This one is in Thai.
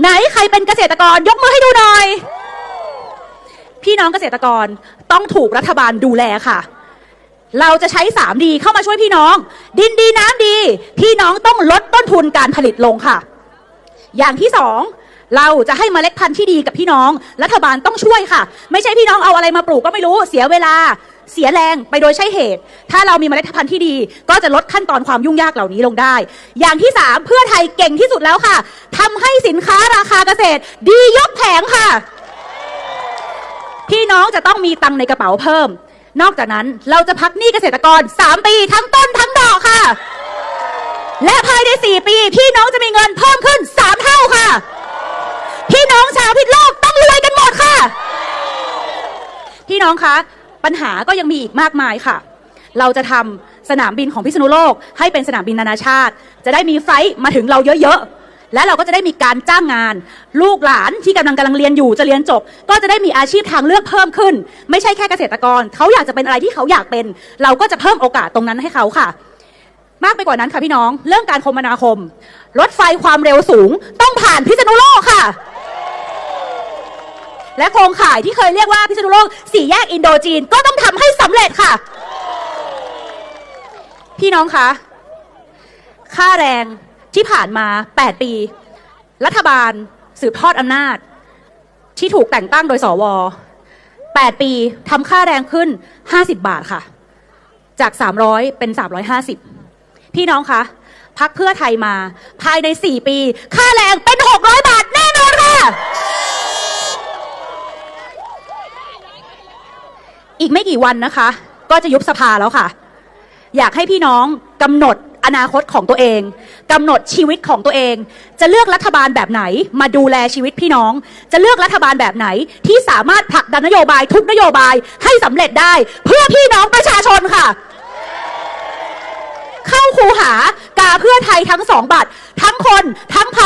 ไหนใครเป็นเกษตรกรยกมือให้ดูหน่อย พี่น้องเกษตรกรต้องถูกรัฐบาลดูแลค่ะ เราจะใช้ 3D เข้ามาช่วยพี่น้อง ดินดีน้ำดี พี่น้องต้องลดต้นทุนการผลิตลงค่ะ อย่างที่สองเราจะให้เมล็ดพันธุ์ที่ดีกับพี่น้อง รัฐบาลต้องช่วยค่ะ ไม่ใช่พี่น้องเอาอะไรมาปลูกก็ไม่รู้เสียเวลา เสียแรงไปโดยใช่เหตุ ถ้าเรามีเมล็ดพันธุ์ที่ดี ก็จะลดขั้นตอนความยุ่งยากเหล่านี้ลงได้ อย่างที่สามเพื่อไทยเก่งที่สุดแล้วค่ะทำให้สินค้าราคาเกษตร ดียกแผงค่ะ พี่น้องจะต้องมีตังในกระเป๋าเพิ่ม นอกจากนั้นเราจะพักหนี้เกษตรกร 3 ปีทั้งต้นทั้งดอกค่ะ และภายใน 4 ปี พี่น้องจะมีเงินเพิ่มขึ้น 3 เท่าค่ะ พี่น้องชาวพิษโลกต้องรวยกันหมดค่ะ พี่น้องคะ ปัญหาก็ยังมีอีกมากมายค่ะ เราจะทำสนามบินของพิษณุโลก ให้เป็นสนามบินนานาชาติ จะได้มีไฟล์มาถึงเราเยอะๆ และเราก็จะได้มีการจ้างงาน ลูกหลานที่กำลังกำลังเรียนอยู่จะเรียนจบ ก็จะได้มีอาชีพทางเลือกเพิ่มขึ้น ไม่ใช่แค่เกษตรกร เขาอยากจะเป็นอะไรที่เขาอยากเป็น เราก็จะเพิ่มโอกาสตรงนั้นให้เขาค่ะมากไปกว่านั้นค่ะพี่น้อง เรื่องการคมนาคม รถไฟความเร็วสูงต้องผ่านพิษณุโลกค่ะ และโครงข่ายที่เคยเรียกว่าพิษณุโลกสี่แยกอินโดจีนก็ต้องทำให้สำเร็จค่ะ พี่น้องคะ ค่าแรงที่ผ่านมา 8 ปี รัฐบาลสืบทอดอำนาจ ที่ถูกแต่งตั้งโดยสว 8 ปีทำค่าแรงขึ้น 50 บาทค่ะ จาก 300 เป็น 350 พี่น้องคะพักเพื่อไทยมา ภายใน 4 ปี ค่าแรงเป็น 600 บาทแน่น อีกไม่กี่วันนะคะ ก็จะยุบสภาแล้วค่ะ อยากให้พี่น้องกำหนดอนาคตของตัวเองกำหนดชีวิตของตัวเอง จะเลือกรัฐบาลแบบไหน มาดูแลชีวิตพี่น้อง จะเลือกรัฐบาลแบบไหน ที่สามารถผลักดันนโยบายทุกนโยบายให้สำเร็จได้ เพื่อพี่น้องประชาชนค่ะ เข้าคูหากาเพื่อไทยทั้งสองบัตร ทั้งคนทั้งพร